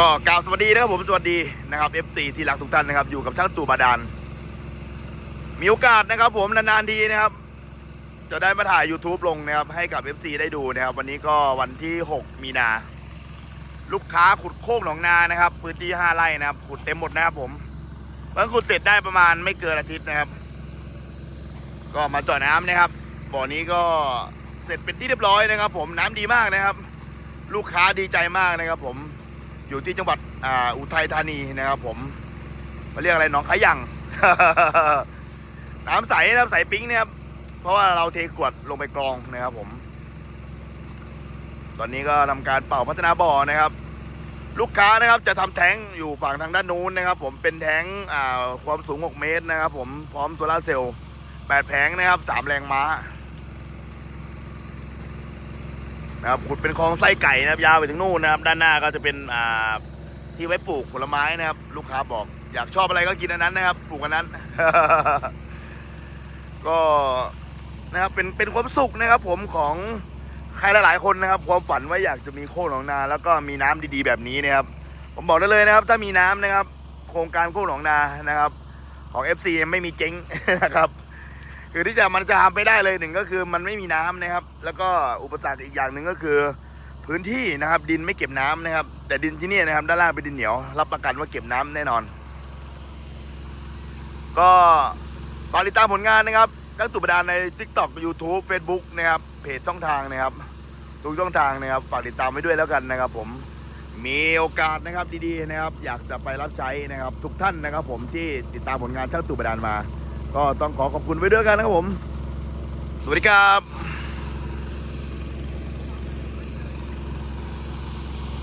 ก็กล่าวสวัสดีนะครับผมสวัสดีนะครับ F4 ที่รักทุกท่านนะครับอยู่กับช่างตู่บาดาลมีโอกาสนะครับ ผมนานๆทีนะครับ จะได้มาถ่าย YouTube ลงนะครับให้กับ FC ได้ดูนะครับ วันนี้ก็วันที่ 6 มีนา ลูกค้าขุดโคกหนองนานะครับพื้นที่ 5 ไร่นะครับ ขุดเต็มหมดนะครับผมเพิ่งขุดเสร็จได้ประมาณไม่เกินอาทิตย์นะครับ ก็มาจาะน้ำนะครับบ่อนี้ก็เสร็จเป็นที่เรียบร้อยนะครับ ผมน้ำดีมากนะครับ ลูกค้าดีใจมากนะครับ ผม อยู่ที่จังหวัดอ่าอุทัยธานีนะครับ ผมเขาเรียกอะไรหนองขายังน้ำใสนะครับใสปิ๊งนะครับเพราะว่าเราเทกรวดลงไปกรองนะครับ ผม ตอนนี้ก็ทำการเป่าพัฒนาบ่อนะครับ ลูกค้านะครับ จะทำแท้งอยู่ฝั่งทางด้านนู้นนะครับ ผมเป็นแท้งอ่าความสูง 6 เมตรนะครับ ผมพร้อมโซลาเซลล์8แผงนะครับสามแรงม้า นะครับขุดเป็นคลองไส้ไก่นะครับยาวไปถึงนู่นนะครับ ด้านหน้าก็จะเป็นอ่าที่ไว้ปลูกผลไม้นะครับ ลูกค้าบอก อยากชอบอะไรก็กินอันนั้นนะครับ ปลูกอันนั้น ก็นะครับเป็นเป็นความสุขนะครับ ผมของใครหลายๆคนนะครับ ความฝันว่าอยากจะมีโคกหนองนา แล้วก็มีน้ำดีๆแบบนี้นะครับ ผมบอกได้เลยนะครับ ถ้ามีน้ำนะครับ โครงการโคกหนองนานะครับ ของ FC ไม่มีเจ๊งนะครับ คือที่จะมันจะทำไม่ได้เลยหนึ่งก็คือมันไม่มีน้ำนะครับ แล้วก็อุปสรรคอีกอย่างหนึ่งก็คือพื้นที่นะครับ ดินไม่เก็บน้ำนะครับ แต่ดินที่นี่นะครับ ด้านล่างเป็นดินเหนียว รับประกันว่าเก็บน้ำแน่นอน ก็ฝากติดตามผลงานนะครับทั้งตุบดานใน TikTok YouTube Facebook นะครับเพจช่องทางนะครับทุกช่องทางนะครับฝากติดตามไว้ด้วยแล้วกันนะครับ ผมมีโอกาสนะครับดีๆนะครับ อยากจะไปรับใช้นะครับ ทุกท่านนะครับ ผมที่ติดตามผลงานช่างตุบดานมา ก็ต้องขอขอบคุณไว้ด้วยกันนะครับผม สวัสดีครับ